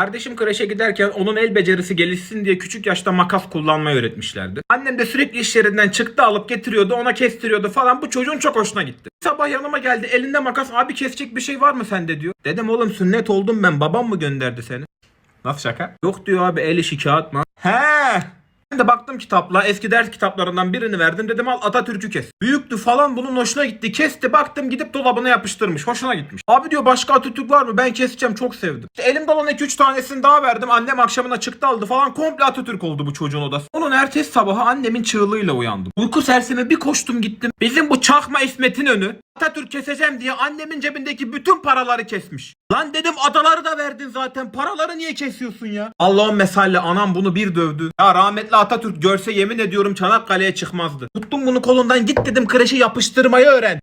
Kardeşim kreşe giderken onun el becerisi gelişsin diye küçük yaşta makas kullanmayı öğretmişlerdi. Annem de sürekli iş yerinden çıktı alıp getiriyordu ona kestiriyordu falan bu çocuğun çok hoşuna gitti. Sabah yanıma geldi elinde makas abi kesecek bir şey var mı sende diyor. Dedim oğlum sünnet oldum ben babam mı gönderdi seni? Nasıl şaka? Yok diyor abi el işi kağıt mı? He. De baktım kitapla eski ders kitaplarından birini verdim dedim al Atatürk'ü kes. Büyüktü falan bunun hoşuna gitti kesti baktım gidip dolabına yapıştırmış hoşuna gitmiş. Abi diyor başka Atatürk var mı ben keseceğim çok sevdim. İşte elimde olan 2-3 tanesini daha verdim annem akşamına çıktı aldı falan komple Atatürk oldu bu çocuğun odası. Onun ertesi sabahı annemin çığlığıyla uyandım. Uyku sersemi bir koştum gittim. Bizim bu çakma İsmet'in önü Atatürk keseceğim diye annemin cebindeki bütün paraları kesmiş. Lan dedim adaları da verdin zaten. Paraları niye kesiyorsun ya? Allah'ın mesalle anam bunu bir dövdü. Ya rahmetli Atatürk görse yemin ediyorum Çanakkale'ye çıkmazdı. Tuttum bunu kolundan git dedim kreşe yapıştırmayı öğren.